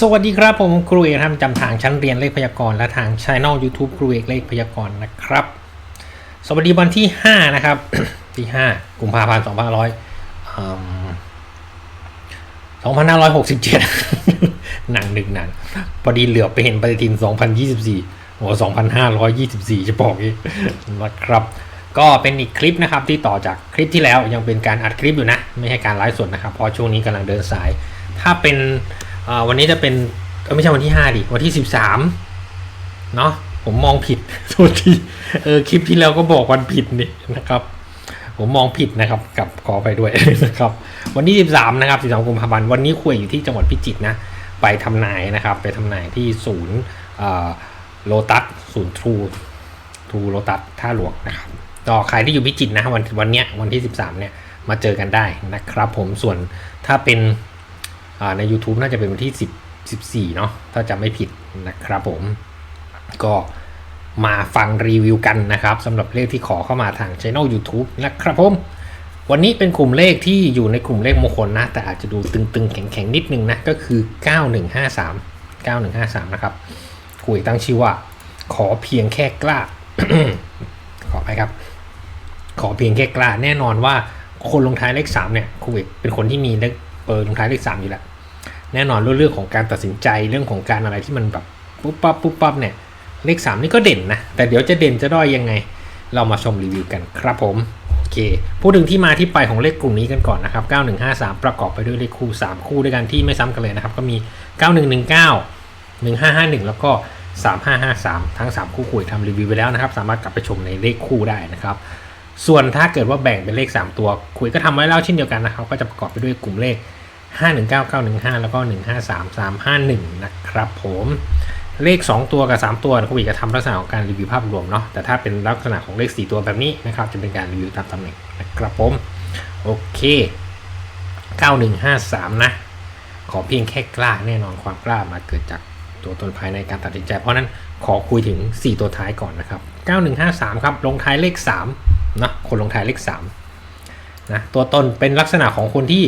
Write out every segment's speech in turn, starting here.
สวัสดีครับ ผมครูเอกทำจำทางชั้นเรียนเลขพยากรณ์และทางช่อง YouTube ครูเอกเลขพยากรณ์นะครับ สวัสดีวันที่ 5 นะครับ ที่ 5 กุมภาพันธ์2500อืม2567 หนังหนึ่งหนังพอดีเหลือไปเห็นปฏิทิน 2024โอ้2524 จะบอกอีกนะครับ ก็เป็นอีกคลิปนะครับที่ต่อจากคลิปที่แล้วยังเป็นการอัดคลิปอยู่นะ ไม่ใช่การไลฟ์สดนะครับเพราะช่วงนี้กำลังเดินสาย ถ้าเป็น วันนี้จะเป็นไม่ใช่วันที่ 5 ดิ วันที่ 13 เนาะผมมองผิดโทษทีเออคลิปที่แล้วก็บอกวันผิดนี่นะครับ ผมมองผิดนะครับกับขอไปด้วยนะครับ วันที่ 13 นะครับ 13กุมภาพันธ์วันนี้คุยอยู่ที่จังหวัดพิจิตรนะ ไปทำนายนะครับ ไปทำนายที่ศูนย์โลตัสศูนย์ทรูทรูโลตัสท่าหลวงนะครับก็ใครที่อยู่พิจิตรนะวันวันเนี้ยวันที่ 13 เนี่ยมาเจอกันได้นะครับ ผมส่วนถ้าเป็น ใน YouTube น่าจะเป็นวันที่ 10 14 เนาะถ้าจำไม่ผิดนะครับผม ก็มาฟังรีวิวกันนะครับสำหรับเลขที่ขอเข้ามาทางช่อง YouTube นะครับผม วันนี้เป็นกลุ่มเลขที่อยู่ในกลุ่มเลขมงคลนะ แต่อาจจะดูตึงๆ แข็งๆ นิดนึงนะ ก็คือ 9153 9153 นะครับคุยตั้งชื่อว่า ขอเพียงแค่กล้า ขอไปครับ ขอเพียงแค่กล้าแน่นอนว่าคนลงท้ายเลข3เนี่ยคุยเป็นคนที่มี เลขเปิดลงท้ายเลข3อยู่แล้วแน่นอนเรื่องของการตัดสินใจเรื่องของการอะไรที่มันแบบปุ๊บปั๊บปุ๊บปั๊บเนี่ยเลข 3 นี่ก็เด่นนะ แต่เดี๋ยวจะเด่นจะด้อยยังไง เรามาชมรีวิวกันครับผมโอเคพูดถึงที่มาที่ไปของเลขกลุ่มนี้กันก่อนนะครับ 9153 ประกอบไปด้วยเลขคู่ 3 คู่ด้วยกันที่ไม่ซ้ำกันเลยนะครับ ก็มี 9119 1551 แล้วก็ 3553 ทั้ง 3 คู่คุยทำรีวิวไปแล้วนะครับ สามารถกลับไปชมในเลขคู่ได้นะครับ ส่วนถ้าเกิดว่าแบ่งเป็นเลข 3 ตัวคุยก็ทำไว้แล้วเช่นเดียวกันนะครับ ก็จะประกอบไปด้วยกลุ่มเลข 519915 แล้วก็ 153351 นะครับผมเลข 2 ตัวกับ 3 ตัวคุยก็ทำลักษณะของการรีวิวภาพรวมเนาะแต่ถ้าเป็นลักษณะของเลข 4 ตัวแบบนี้นะครับจะเป็นการรีวิวตามตำแหน่งนะครับผมโอเค 9153 นะ ขอเพียงแค่กล้าแน่นอนความกล้ามาเกิดจากตัวตนภายในการตัดสินใจ เพราะนั้นขอคุยถึง 4 ตัวท้ายก่อนนะครับ 9153 ครับ ลงท้ายเลข3นะคนลงท้ายเลข3นะตัวตนเป็นลักษณะของคนที่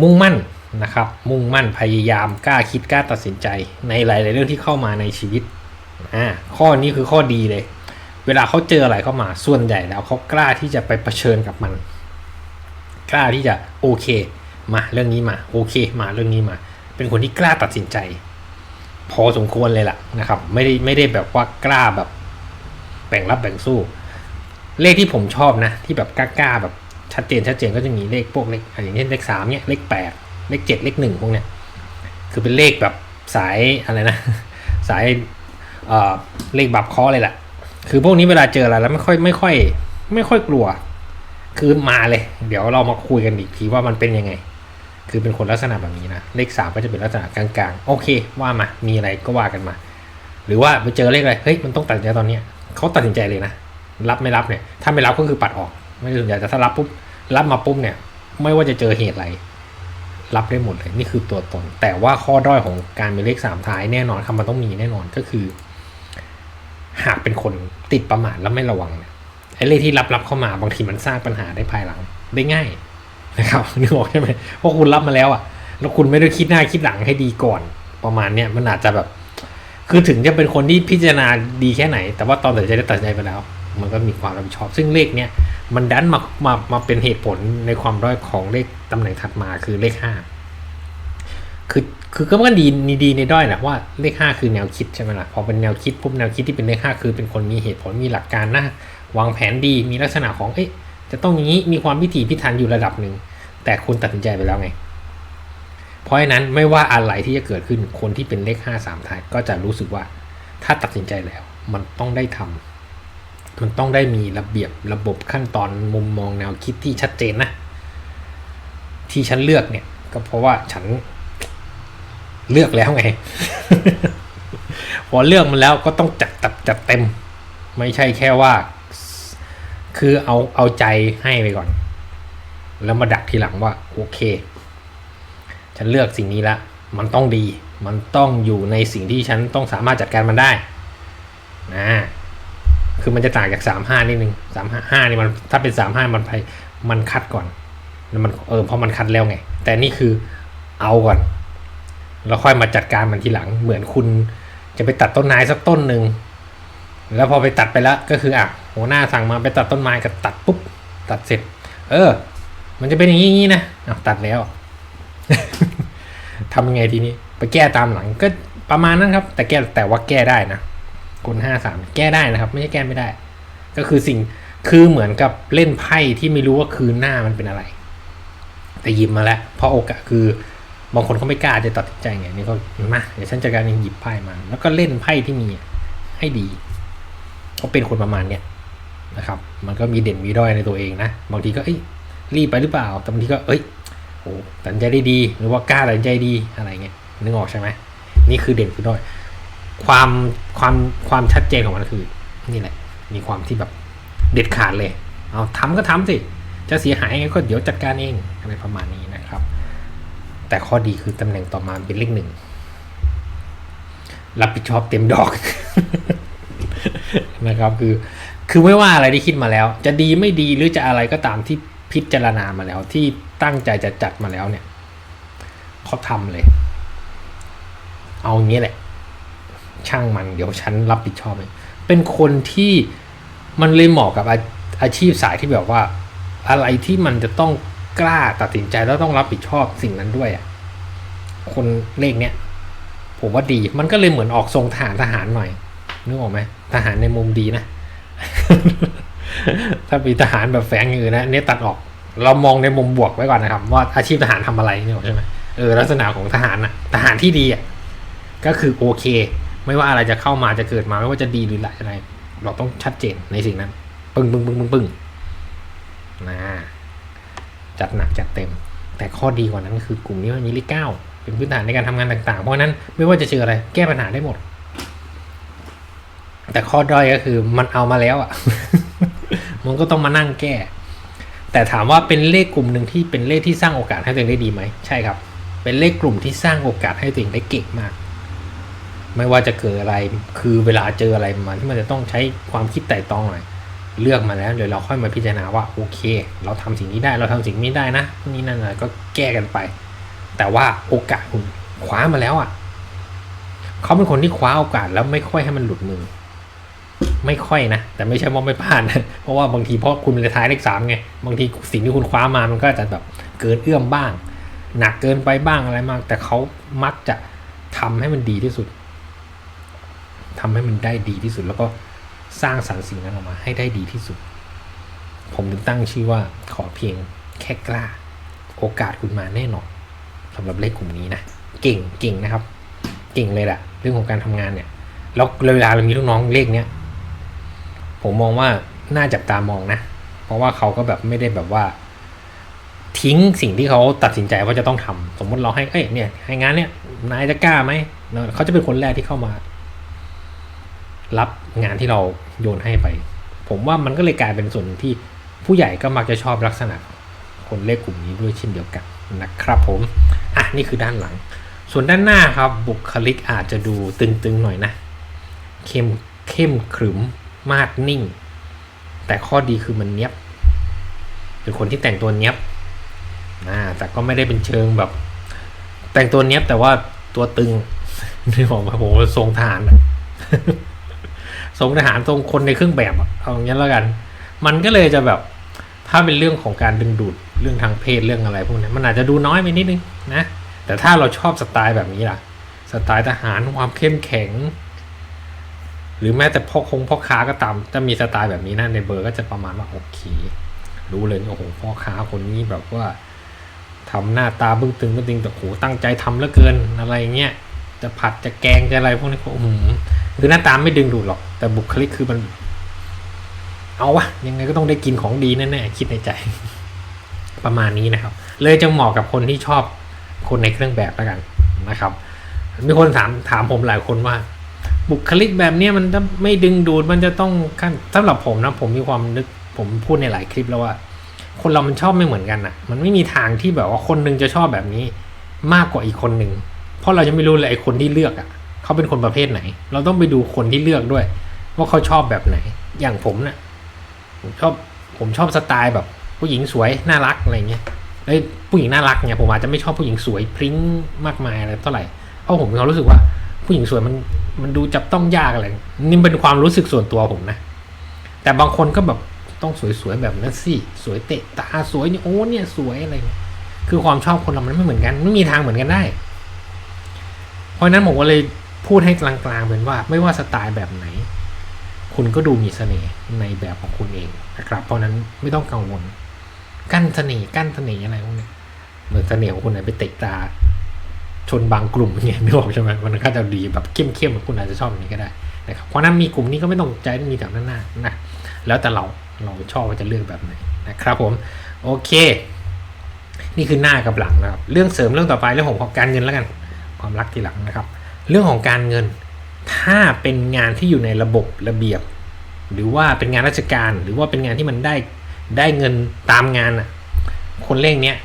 มุ่งมั่นนะครับ มุ่งมั่นพยายามกล้าคิดกล้าตัดสินใจ ในหลายๆเรื่องที่เข้ามาในชีวิตอ่าข้อนี้คือข้อดีเลย เวลาเขาเจออะไรเข้ามาส่วนใหญ่แล้วเขากล้าที่จะไปเผชิญกับมัน กล้าที่จะโอเค มาเรื่องนี้มาโอเค มาเรื่องนี้มา เป็นคนที่กล้าตัดสินใจ พอสมควรเลยล่ะนะครับ ไม่ได้ไม่ได้แบบว่ากล้าแบบแบ่งรับแบ่งสู้ เลขที่ผมชอบนะ ที่แบบกล้าๆแบบ ชัดเจนชัดเจนก็จะมีเลขพวกเลขอย่างเช่นเลขสามเนี่ยเลขแปดเลขเจ็ดเลขหนึ่งพวกเนี้ยคือเป็นเลขแบบสายอะไรนะ สายเอ่อเลขบับคอเลยแหละคือพวกนี้เวลาเจออะไรแล้วไม่ค่อยไม่ค่อย ไม่ค่อยกลัว คือมาเลย เดี๋ยวเรามาคุยกันอีกทีว่ามันเป็นยังไง คือเป็นคนลักษณะแบบนี้นะ เลขสามก็จะเป็นลักษณะกลางๆ โอเค ว่ามา มีอะไรก็ว่ากันมา หรือว่าไปเจอเลขอะไร เฮ้ย มันต้องตัดสินใจตอนเนี้ยเขาตัดสินใจเลยนะ รับไม่รับเนี่ย ถ้าไม่รับก็คือปัดออก ไม่สนใจแต่ถ้ารับปุ๊บ รับมาปุ๊บเนี่ย ไม่ว่าจะเจอเหตุอะไร รับได้หมดเลย นี่คือตัวตน แต่ว่าข้อด้อยของการมีเลขสามท้ายแน่นอนคำมันต้องมีแน่นอนก็คือ หากเป็นคนติดประมาทแล้วไม่ระวังเนี่ยไอ้เลขที่รับรับเข้ามาบางทีมันสร้างปัญหาได้ภายหลังได้ง่ายนะครับนึกออกใช่ไหมเพราะคุณรับมาแล้วอะ แล้วคุณไม่ได้คิดหน้าคิดหลังให้ดีก่อน ประมาณเนี้ยมันอาจจะแบบ คือถึงจะเป็นคนที่พิจารณาดีแค่ไหน แต่ว่าตอนตัดใจได้ตัดใจไปแล้ว มันก็มีความรับผิดชอบ ซึ่งเลขเนี้ย มันดันมามามาเป็นเหตุผลในความด้อยของเลขตำแหน่งถัดมาคือเลขห้าคือคือก็มันดีดีดีในด้อยแหละว่าเลขห้าคือแนวคิดใช่ไหมล่ะพอเป็นแนวคิดปุ๊บแนวคิดที่เป็นเลขห้าคือเป็นคนมีเหตุผลมีหลักการนะวางแผนดีมีลักษณะของเอ๊ะจะต้องอย่างนี้มีความพิถีพิถันอยู่ระดับหนึ่งแต่คุณตัดสินใจไปแล้วไง เพราะฉะนั้นไม่ว่าอะไรที่จะเกิดขึ้นคนที่เป็นเลขห้าสามท้ายก็จะรู้สึกว่าถ้าตัดสินใจแล้ว มันต้องได้ทำ มันต้องได้มีระเบียบระบบขั้นตอนมุมมองแนวคิดที่ชัดเจนนะ ที่ฉันเลือกเนี่ย ก็เพราะว่าฉันเลือกแล้วไง พอเลือกมันแล้วก็ต้องจัดจัดจัดเต็ม ไม่ใช่แค่ว่า คือเอาเอาใจให้ไปก่อน แล้วมาดักทีหลังว่า โอเค ฉันเลือกสิ่งนี้ละมันต้องดี มันต้องอยู่ในสิ่งที่ฉันต้องสามารถจัดการมันได้ นะ คือมันจะต่างจากสามห้านิดนึงสามห้านี่มันถ้าเป็นสามห้ามันไปมันคัดก่อนแล้วมันเออเพราะมันคัดแล้วไง แต่นี่คือเอาก่อน แล้วค่อยมาจัดการมันทีหลัง เหมือนคุณจะไปตัดต้นไม้สักต้นหนึ่งแล้วพอไปตัดไปแล้วก็คืออะหัวหน้าสั่งมาไปตัดต้นไม้ก็ตัดปุ๊บตัดเสร็จ เออ มันจะเป็นอย่างนี้อย่างนี้นะอะตัดแล้วทำยังไงทีนี้ ไปแก้ตามหลังก็ประมาณนั้นครับ แต่แก้แต่ว่าแก้ได้นะ คนห้าสามแก้ได้นะครับ ไม่ใช่แก้ไม่ได้ ก็คือสิ่งคือเหมือนกับเล่นไพ่ที่ไม่รู้ว่าคืนหน้ามันเป็นอะไร แต่หยิบมาแล้วเพราะโอกาสคือบางคนเขาไม่กล้าจะตัดสินใจไงนี่ก็มาเดี๋ยวฉันจัดการเองหยิบไพ่มา แล้วก็เล่นไพ่ที่มีให้ดีเขาเป็นคนประมาณเนี้ยนะครับ มันก็มีเด่นมีด้อยในตัวเองนะบางทีก็เอ้ยรีบไปหรือเปล่าแต่บางทีก็เอ้ยโอ้ตัดสินใจได้ดี หรือว่ากล้าตัดใจดีอะไรเงี้ยนึกออกใช่ไหมนี่คือเด่นคือด้อย ความความความชัดเจนของมันคือ นี่แหละ มีความที่แบบเด็ดขาดเลย เอาทำก็ทำสิ จะเสียหายยังไงก็เดี๋ยวจัดการเองอะไรประมาณนี้นะครับ แต่ข้อดีคือตำแหน่งต่อมาเป็นเลขหนึ่งรับผิดชอบเต็มดอกนะครับ คือคือไม่ว่าอะไรที่คิดมาแล้ว จะดีไม่ดีหรือจะอะไรก็ตามที่พิจารณามาแล้ว ที่ตั้งใจจะจัดมาแล้วเนี่ยเขาทำเลย เอาอย่างนี้แหละ ช่างมันเดี๋ยวฉันรับผิดชอบเองเป็นคนที่มันเลยเหมาะกับอาอาชีพสายที่แบบว่า อะไรที่มันจะต้องกล้าตัดสินใจแล้วต้องรับผิดชอบสิ่งนั้นด้วยอะคนเลขเนี้ยผมว่าดีมันก็เลยเหมือนออกทรงทหารทหารหน่อยนึกออกไหมทหารในมุมดีนะถ้ามีทหารแบบแฝงอยู่นะเนี่ยตัดออก เรามองในมุมบวกไว้ก่อนนะครับ ว่าอาชีพทหารทำอะไรนี่หรอกใช่ไหมเออลักษณะของทหารน่ะทหารที่ดีอะก็คือโอเค ไม่ว่าอะไรจะเข้ามาจะเกิดมาไม่ว่าจะดีหรืออะไร เราต้องชัดเจนในสิ่งนั้น ปึ้งปึ้งปึ้งปึ้งปึ้งนะจัดหนักจัดเต็ม แต่ข้อดีกว่านั้นคือกลุ่มนี้มันมีเลขเก้าเป็นพื้นฐานในการทำงานต่าง ๆ เพราะฉะนั้นไม่ว่าจะเจออะไร แก้ปัญหาได้หมด แต่ข้อด้อยก็คือมันเอามาแล้วอะ มันก็ต้องมานั่งแก้ แต่ถามว่าเป็นเลขกลุ่มหนึ่งที่เป็นเลขที่สร้างโอกาสให้ตัวเองได้ดีไหม ใช่ครับ เป็นเลขกลุ่มที่สร้างโอกาสให้ตัวเองได้เก่งมาก ไม่ว่าจะเกิดอะไร คือเวลาเจออะไรมาที่มันจะต้องใช้ความคิดไต่ตรองหน่อย เลือกมาแล้วเดี๋ยวเราค่อยมาพิจารณาว่าโอเค เราทำสิ่งนี้ได้เราทำสิ่งนี้ได้นะนี่นั่นอะไรก็แก้กันไป แต่ว่าโอกาสคุณคว้ามาแล้วอะเขาเป็นคนที่คว้าโอกาสแล้วไม่ค่อยให้มันหลุดมือ ไม่ค่อยนะแต่ไม่ใช่ว่าไม่พลาดนะเพราะว่าบางทีเพราะคุณเป็นท้ายเลขสามไงบางทีสิ่งที่คุณคว้ามามันก็จะแบบเกินเอื้อมบ้าง หนักเกินไปบ้างอะไรมาก แต่เขามักจะทำให้มันดีที่สุด ทำให้มันได้ดีที่สุด แล้วก็สร้างสรรค์สิ่งนั้นออกมา ให้ได้ดีที่สุด ผมถึงตั้งชื่อว่าขอเพียงแค่กล้า โอกาสคุณมาแน่นอนสำหรับเลขกลุ่มนี้นะเก่งเก่งนะครับ เก่งเลยแหละเรื่องของการทำงานเนี่ยแล้วเวลาเรามีลูกน้องเลขเนี้ยผมมองว่าน่าจับตามองนะ เพราะว่าเขาก็แบบไม่ได้แบบว่า ทิ้งสิ่งที่เขาตัดสินใจว่าจะต้องทำสมมติเราให้เอ้ยเนี่ยให้งานเนี่ยนายจะกล้าไหมเขาจะเป็นคนแรกที่เข้ามา รับงานที่เราโยนให้ไป ผมว่ามันก็เลยกลายเป็นส่วนหนึ่งที่ผู้ใหญ่ก็มักจะชอบลักษณะ คนเลขกลุ่มนี้ด้วยเช่นเดียวกันนะครับผม อะนี่คือด้านหลัง ส่วนด้านหน้าครับบุคลิกอาจจะดูตึงๆหน่อยนะ เข้มเข้มขรึมมากนิ่ง แต่ข้อดีคือมันเนี้ยบ เป็นคนที่แต่งตัวเนี้ยบนะแต่ก็ไม่ได้เป็นเชิงแบบ แต่งตัวเนี้ยบแต่ว่าตัวตึงนี่บอกว่าโหทรงทารอะ ทรงทหารทรงคนในเครื่องแบบอะเอาอย่างนี้แล้วกัน มันก็เลยจะแบบถ้าเป็นเรื่องของการดึงดูดเรื่องทางเพศเรื่องอะไรพวกนี้มันอาจจะดูน้อยไปนิดนึงนะแต่ถ้าเราชอบสไตล์แบบนี้ล่ะ สไตล์ทหารความเข้มแข็ง หรือแม้แต่พ่อคงพ่อค้าก็ตามจะมีสไตล์แบบนี้นะในเบอร์ก็จะประมาณว่าโอเครู้เลยโอ้โหพ่อค้าคนนี้แบบว่าทำหน้าตาบึ้งตึงบึ้งตึงแต่โหตั้งใจทำเหลือเกินอะไรเงี้ย จะผัดจะแกงจะอะไรพวกนี้ก็อืมคือหน้าตามไม่ดึงดูดหรอก แต่บุคลิกคือมัน เอาวะยังไงก็ต้องได้กินของดีแน่ๆคิดในใจ ประมาณนี้นะครับ เลยจะเหมาะกับคนที่ชอบคนในเครื่องแบบแล้วกันนะครับ มีคนถามถามผมหลายคนว่า บุคลิกแบบเนี้ยมันจะไม่ดึงดูดมันจะต้องขั้นสำหรับผมนะผมมีความนึกผมพูดในหลายคลิปแล้วว่า คนเรามันชอบไม่เหมือนกันอะมันไม่มีทางที่แบบว่าคนหนึงจะชอบแบบนี้ มากกว่าอีกคนหนึ่ง เพราะเราจะไม่รู้เลยไอ้คนที่เลือกอะเขาเป็นคนประเภทไหน เราต้องไปดูคนที่เลือกด้วย ว่าเขาชอบแบบไหน อย่างผมเนะ่ะผมชอบผมชอบสไตล์แบบ ผู้หญิงสวยน่ารักอะไรเงี้ยเอ้ยผู้หญิงน่ารักเนี่ยผมอาจจะไม่ชอบผู้หญิงสวยพริ้งมากมายอะไรเท่าไหร่เพราะผมมีความรู้สึกว่าผู้หญิงสวยมันมันดูจับต้องยากอะไรนี่เป็นความรู้สึกส่วนตัวผมนะ แต่บางคนก็แบบต้องสวยๆแบบนั้นสิสวยเตะตาสวยเนี่ยโอ้เนี่ยสวยอะไรเงี้ยคือความชอบคนเรามันไม่เหมือนกันไม่มีทางเหมือนกันได้ ราะนั้นผมก็เลยพูดให้กลางๆเป็นว่าไม่ว่าสไตล์แบบไหน คุณก็ดูมีเสน่ห์ในแบบของคุณเองนะครับเพราะนั้นไม่ต้องกังวล กั้นเสน่ห์กั้นเสน่ห์อะไรพวกนี้เหมือนเสน่ห์ของคุณไปเตะตาชนบางกลุ่มเงี้ยนึกออกใช่ไหมมันก็จะดีแบบเข้มๆคุณอาจจะชอบอย่างนี้ก็ได้นะครับเพราะฉะนั้นมีกลุ่มนี้ก็ไม่ต้องใจมีแต่หน้าๆนะแล้วแต่เราเราชอบว่าจะเลือกแบบไหนนะครับผมโอเค นี่คือหน้ากับหลังนะครับ เรื่องเสริมเรื่องต่อไปเรื่องของการเงินแล้วกัน ความรักทีหลังนะครับ เรื่องของการเงินถ้าเป็นงานที่อยู่ในระบบระเบียบ หรือว่าเป็นงานราชการ หรือว่าเป็นงานที่มันได้ได้เงินตามงานอะคนเลขเนี้ย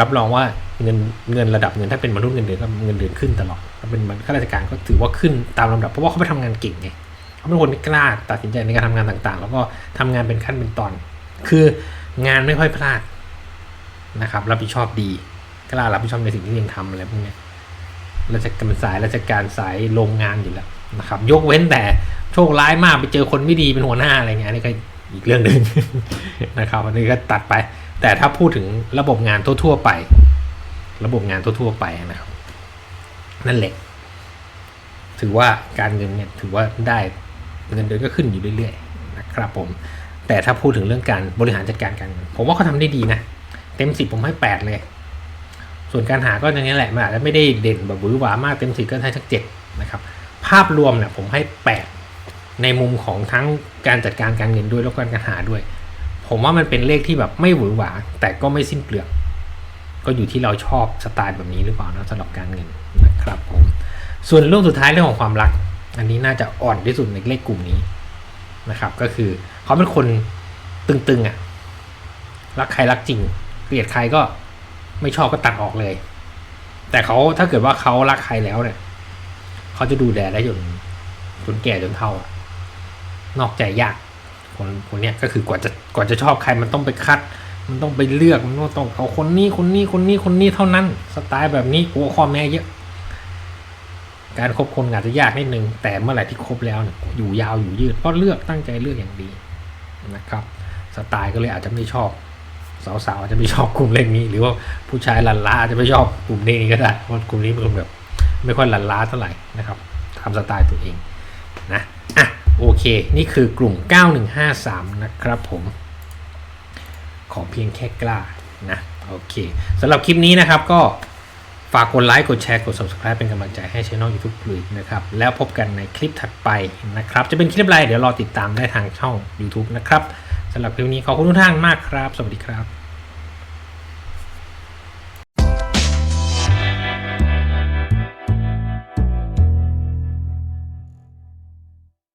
รับรองว่าเงินเงินระดับเงินถ้าเป็นมนุษย์เงินเดือนก็เงินเดือนขึ้นตลอดถ้าเป็นข้าราชการก็ถือว่าขึ้นตามลำดับ เพราะว่าเขาไปทำงานเก่งไงเขาเป็นคนที่กล้าตัดสินใจในการทำงานต่างๆ แล้วก็ทำงานเป็นขั้นเป็นตอน คืองานไม่ค่อยพลาดนะครับ รับผิดชอบดี กล้ารับผิดชอบในสิ่งที่ตัวเองทำอะไรพวกนี้ ราชการสายราชการสายโรงงานอยู่แล้วนะครับ ยกเว้นแต่โชคร้ายมากไปเจอคนไม่ดีเป็นหัวหน้าอะไรเงี้ยนี่ก็อีกเรื่องหนึ่งนะครับอันนี้ก็ตัดไป แต่ถ้าพูดถึงระบบงานทั่วๆไป ระบบงานทั่วๆไปนะครับ นั่นแหละถือว่าการเงินเนี่ยถือว่าได้เงินเดือนก็ขึ้นอยู่เรื่อยๆนะครับผม แต่ถ้าพูดถึงเรื่องการบริหารจัดการการเงินผมว่าเขาทำได้ดีนะ เต็มสิบผมให้แปดเลย ส่วนการหาก็อย่างนี้แหละมันอาจจะไม่ได้เด่นแบบหวือหวามากเต็มสิบก็ให้สักเจ็ดนะครับ ภาพรวมเนี่ยผมให้แปดในมุมของทั้งการจัดการการเงินด้วยแล้วก็การหาด้วย ผมว่ามันเป็นเลขที่แบบไม่หวือหวา แต่ก็ไม่สิ้นเปลืองก็อยู่ที่เราชอบสไตล์แบบนี้หรือเปล่านะสำหรับการเงินนะครับผมส่วนเรื่องสุดท้ายเรื่องของความรัก อันนี้น่าจะอ่อนที่สุดในเลขกลุ่มนี้นะครับ ก็คือเขาเป็นคนตึงๆอะรักใครรักจริงเกลียดใครก็ ไม่ชอบก็ตัดออกเลย แต่เขาถ้าเกิดว่าเขารักใครแล้วเนี่ยเขาจะดูแลได้จนจนแก่จนเฒ่านอกใจยากคนคนเนี้ยก็คือกว่าจะกว่าจะชอบใครมันต้องไปคัด มันต้องไปเลือกมันต้องเอาคนนี้คนนี้คนนี้คนนี้เท่านั้น สไตล์แบบนี้กลัวข้อแม่เยอะ การคบคนอาจจะยากนิดนึง แต่เมื่อไหร่ที่คบแล้วเนี่ยอยู่ยาวอยู่ยืดเพราะเลือกตั้งใจเลือกอย่างดีนะครับ สไตล์ก็เลยอาจจะไม่ชอบ สาวๆอาจจะไม่ชอบกลุ่มเลขนี้ หรือว่าผู้ชายหลันล้าอาจจะไม่ชอบกลุ่มนี้ก็ได้เพราะกลุ่มนี้เป็นคนแบบไม่ค่อยหลันล้าเท่าไหร่นะครับทำสไตล์ตัวเองนะอะโอเค นี่คือกลุ่ม 9153 นะครับผมขอเพียงแค่กล้านะโอเคสำหรับคลิปนี้นะครับก็ฝากกดไลค์กดแชร์กด subscribe เป็นกำลังใจให้ช่อง YouTube ปลุยนะครับแล้วพบกันในคลิปถัดไปนะครับ จะเป็นคลิปอะไรเดี๋ยวรอติดตามได้ทางช่อง YouTube นะครับ สำหรับคลิปนี้ขอบคุณทุกท่านมากครับ สวัสดีครับ